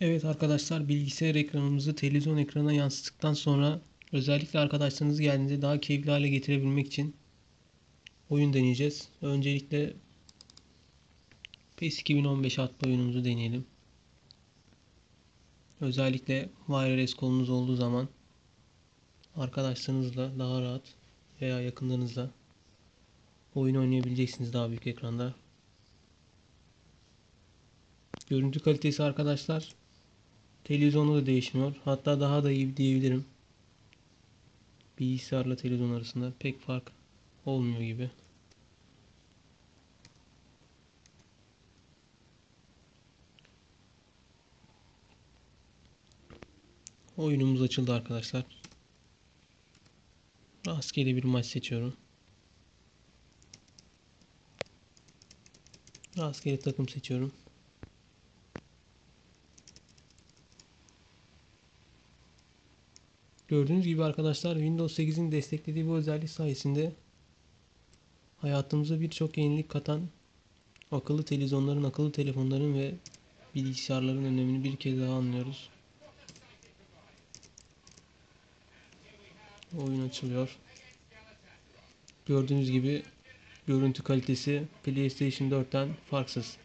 Evet arkadaşlar bilgisayar ekranımızı televizyon ekranına yansıttıktan sonra özellikle arkadaşlarınız geldiğinde daha keyifli hale getirebilmek için oyun deneyeceğiz. Öncelikle PES 2015 adlı oyunumuzu deneyelim. Özellikle wireless kolunuz olduğu zaman arkadaşlarınızla daha rahat veya yakınlarınızla oyun oynayabileceksiniz daha büyük ekranda. Görüntü kalitesi arkadaşlar televizyonda da değişmiyor. Hatta daha da iyi diyebilirim. Bilgisayarla televizyon arasında pek fark olmuyor gibi. Oyunumuz açıldı arkadaşlar. Rastgele bir maç seçiyorum. Rastgele takım seçiyorum. Gördüğünüz gibi arkadaşlar Windows 8'in desteklediği bu özellik sayesinde hayatımıza birçok yenilik katan akıllı televizyonların, akıllı telefonların ve bilgisayarların önemini bir kez daha anlıyoruz. Oyun açılıyor. Gördüğünüz gibi görüntü kalitesi PlayStation 4'ten farksız.